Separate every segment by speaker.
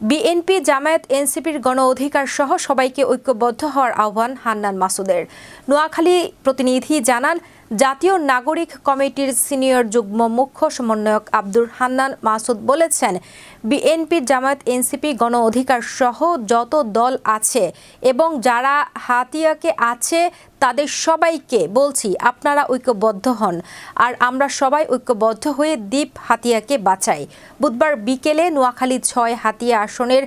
Speaker 1: BNP, Jamaat, এনসিপির গণ অধিকার সহ সবাইকে ঐক্যবদ্ধ হওয়ার আহ্বান হান্নান মাসুদের। নোয়াখালী প্রতিনিধি জানান, জাতীয় নাগরিক কমিটির সিনিয়র যুগ্ম মুখ্য সমন্বয়ক আব্দুর হান্নান মাসুদ বলেছেন, বিএনপি, জামায়াত, এনসিপি গণ অধিকার সহ যত দল আছে এবং যারা হাতিয়াকে আছে তাদের সবাইকে বলছি, আপনারা ঐক্যবদ্ধ হন। আর আমরা সবাই ঐক্যবদ্ধ হয়ে দ্বীপ হাতিয়াকে বাঁচাই। বুধবার বিকেলে নোয়াখালী ছয় হাতিয়া আসনের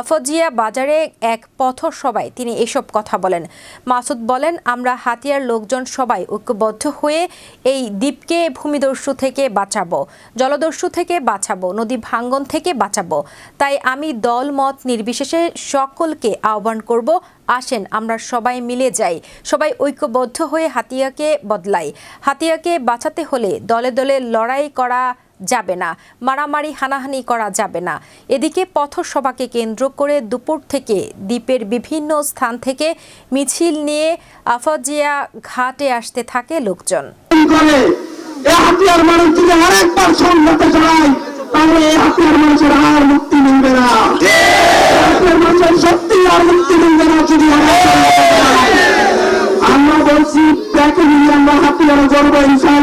Speaker 1: আফজিয়া বাজারে এক পথসভায় তিনি এসব কথা বলেন। মাসুদ বলেন, আমরা হাতিয়ার লোকজন সবাই ঐক্যবদ্ধ হয়ে এই দ্বীপকে ভূমিদস্যু থেকে বাঁচাবো, জলদস্যু থেকে বাঁচাবো, নদী ভাঙ্গন থেকে বাঁচাবো। তাই আমি দল, মত নির্বিশেষে সকলকে আহ্বান করব, আসেন আমরা সবাই মিলে যাই। সবাই ঐক্যবদ্ধ হয়ে হাতিয়াকে বদলাই হাতিয়াকে বাঁচাতে হলে দলে দলে লড়াই করা যাবে না, মারামারি হানাহানি করা যাবে না। এদিকে পথসভাকে কেন্দ্র করে দুপুর থেকে দ্বীপের বিভিন্ন স্থান থেকে মিছিল নিয়ে আফাজিয়া ঘাটে আসতে থাকে লোকজন।
Speaker 2: মানুষ হাতিয়ার করব ইনশাল্লাহ